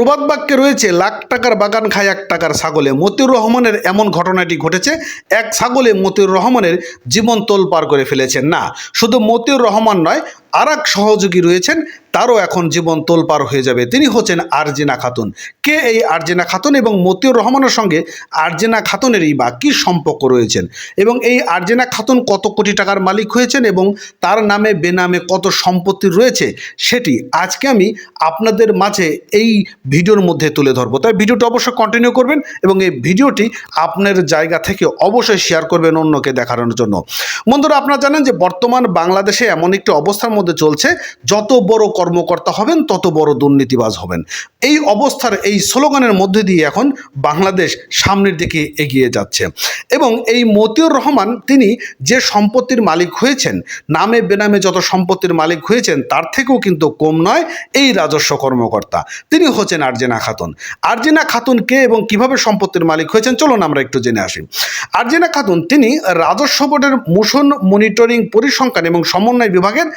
প্রবাদ বাক্যে রয়েছে, লাখ টাকার বাগান খায় এক টাকার ছাগলে। মতিউর রহমানের এমন ঘটনাটি ঘটেছে, এক ছাগলে মতিউর রহমানের জীবন তোল পার করে ফেলেছেন। না, শুধু মতিউর রহমান নয় আর এক সহযোগী রয়েছেন, তারও এখন জীবন তোলপার হয়ে যাবে। তিনি হচ্ছেন আরজিনা খাতুন। কে এই আরজিনা খাতুন এবং মতিউর রহমানের সঙ্গে আরজিনা খাতুনেরই বা কী সম্পর্ক রয়েছেন? এবং এই আরজিনা খাতুন কত কোটি টাকার মালিক হয়েছেন এবং তার নামে, বেনামে কত সম্পত্তি রয়েছে সেটি আজকে আমি আপনাদের মাঝে এই ভিডিওর মধ্যে তুলে ধরবো। তাই ভিডিওটা অবশ্যই কন্টিনিউ করবেন এবং এই ভিডিওটি আপনার জায়গা থেকে অবশ্যই শেয়ার করবেন অন্যকে দেখানোর জন্য। বন্ধুরা, আপনারা জানেন যে বর্তমান বাংলাদেশে এমন একটি অবস্থার মধ্যে চলছে, যত বড় কর্মকর্তা হবেন, তত বড় দুর্নীতিবাজ হবেন। এই অবস্থার এই স্লোগানের মধ্যে দিয়ে এখন বাংলাদেশ সামনের দিকে এগিয়ে যাচ্ছে। এবং এই মতিউর রহমান, তিনি যে সম্পত্তির মালিক হয়েছেন, নামে বেনামে যত সম্পত্তির মালিক হয়েছেন, তার থেকেও কিন্তু কম নয়, এই রাজস্ব কর্মকর্তা। তিনি হচ্ছেন আর্জেনা খাতুন। আর্জেনা খাতুন কে এবং কীভাবে সম্পত্তির মালিক হয়েছেন, চলুন আমরা একটু জেনে আসি। আরজেনা খাতুন, তিনি রাজস্ব বোর্ডের মোশন মনিটরিং পরিসংখ্যান এবং সমন্বয় বিভাগের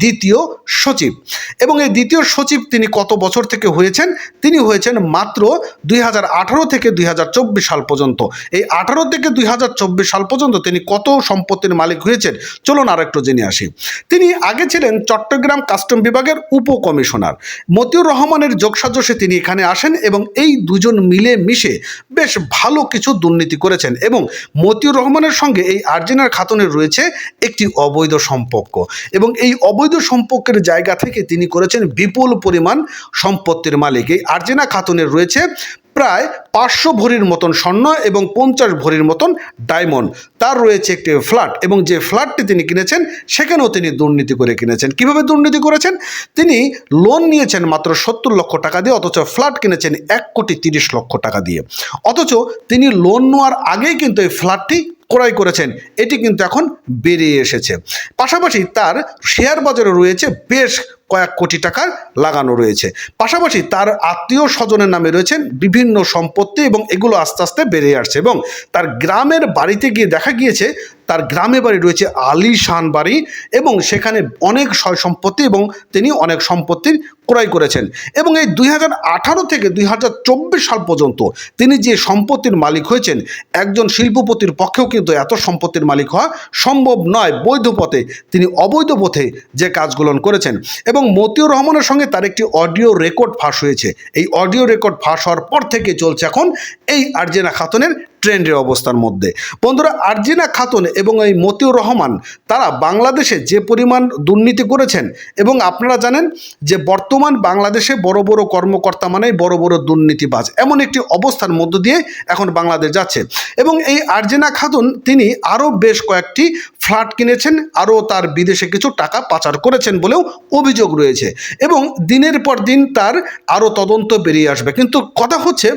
দ্বিতীয় সচিব। এবং এই দ্বিতীয় সচিব তিনি কত বছর থেকে হয়েছেন? তিনি হয়েছেন মাত্র দুই হাজার আঠারো থেকে দুই হাজার চব্বিশ সাল পর্যন্ত। এই আঠারো থেকে দুই হাজার চব্বিশ সাল পর্যন্ত তিনি কত সম্পত্তির মালিক হয়েছেন? চলুন আর একটু জেনে আসি। তিনি আগে ছিলেন চট্টগ্রাম কাস্টম বিভাগের উপকমিশনার। মতিউর রহমানের যোগসাজসে তিনি এখানে আসেন এবং এই দুজন মিলে মিশে বেশ ভালো কিছু দুর্নীতি করেছেন এবং মতিউর রহমানের সঙ্গে এই আর্জেনার খাতুনের রয়েছে একটি অবৈধ সম্পর্ক এবং এই অবৈধ সম্পর্কের জায়গা থেকে তিনি করেছেন বিপুল পরিমাণ সম্পত্তির মালিক। এই আর্জেনা খাতুনের রয়েছে প্রায় পাঁচশো ভরির মতন স্বর্ণ এবং পঞ্চাশ ভরির মতন ডায়মন্ড তার রয়েছে একটি ফ্ল্যাট এবং যে ফ্ল্যাটটি তিনি কিনেছেন, সেখানেও তিনি দুর্নীতি করে কিনেছেন। কীভাবে দুর্নীতি করেছেন? তিনি লোন নিয়েছেন মাত্র সত্তর লক্ষ টাকা দিয়ে, অথচ ফ্ল্যাট কিনেছেন এক কোটি তিরিশ লক্ষ টাকা দিয়ে। অথচ তিনি লোন নেওয়ার আগেই কিন্তু এই ফ্ল্যাটটি ক্রয় করেছেন। এটি কিন্তু এখন বেরিয়ে এসেছে। পাশাপাশি তার শেয়ার বাজারে রয়েছে বেশ কয়েক কোটি টাকার লাগানো রয়েছে। পাশাপাশি তার আত্মীয় স্বজনের নামে রয়েছেন বিভিন্ন সম্পত্তি এবং এগুলো আস্তে আস্তে বেড়ে আসছে এবং তার গ্রামের বাড়িতে গিয়ে দেখা গিয়েছে, তার গ্রামে বাড়ি রয়েছে আলিশান বাড়ি এবং সেখানে অনেক সয় সম্পত্তি এবং তিনি অনেক সম্পত্তির ক্রয় করেছেন। এবং এই দুই থেকে দুই হাজার চব্বিশ সাল পর্যন্ত তিনি যে সম্পত্তির মালিক হয়েছেন, একজন শিল্পপতির পক্ষেও কিন্তু এত সম্পত্তির মালিক হওয়া সম্ভব নয়। বৈধ পথে, তিনি অবৈধ পথে যে কাজগুলো করেছেন। এবং মতিউর রহমানের সঙ্গে তার একটি অডিও রেকর্ড ফাঁস হয়েছে। এই অডিও রেকর্ড ফাঁস হওয়ার পর থেকে চলছে এখন এই আর্জেনা খাতুনের ট্রেন্ডের অবস্থার মধ্যে। বন্ধুরা, আরজিনা খাতুন এবং এই মতিউর রহমান, তারা বাংলাদেশে যে পরিমাণ দুর্নীতি করেছেন এবং আপনারা জানেন যে বর্তমান বাংলাদেশে বড় বড় কর্মকর্তা মানে বড় বড় দুর্নীতিবাজ। এমন একটি অবস্থার মধ্য দিয়ে এখন বাংলাদেশ যাচ্ছে। এবং এই আরজেনা খাতুন, তিনি আরও বেশ কয়েকটি ফ্ল্যাট কিনেছেন, আরও তার বিদেশে কিছু টাকা পাচার করেছেন বলেও অভিযোগ রয়েছে। এবং দিনের পর দিন তার আরও তদন্ত বেরিয়ে আসবে। কিন্তু কথা হচ্ছে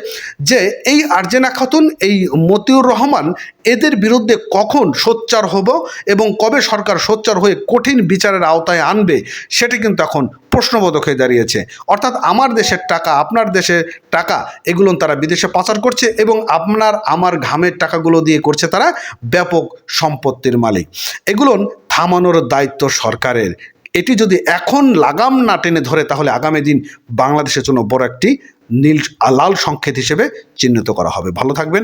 যে, এই আরজেনা খাতুন, এই মতিউর রহমান এদের বিরুদ্ধে কখন সোচ্চার হব এবং কবে সরকার সোচ্চার হয়ে কঠিন বিচারের আওতায় আনবে, সেটি কিন্তু এখন প্রশ্নবোধক হয়ে দাঁড়িয়েছে। অর্থাৎ আমার দেশের টাকা, আপনার দেশের টাকা, এগুলো তারা বিদেশে পাচার করছে এবং আপনার, আমার ঘামের টাকাগুলো দিয়ে করছে তারা ব্যাপক সম্পত্তির মালিক। এগুলো থামানোর দায়িত্ব সরকারের। এটি যদি এখন লাগাম না টেনে ধরে, তাহলে আগামী দিন বাংলাদেশের জন্য বড় একটি নীল, লাল সংকেত হিসেবে চিহ্নিত করা হবে। ভালো থাকবেন।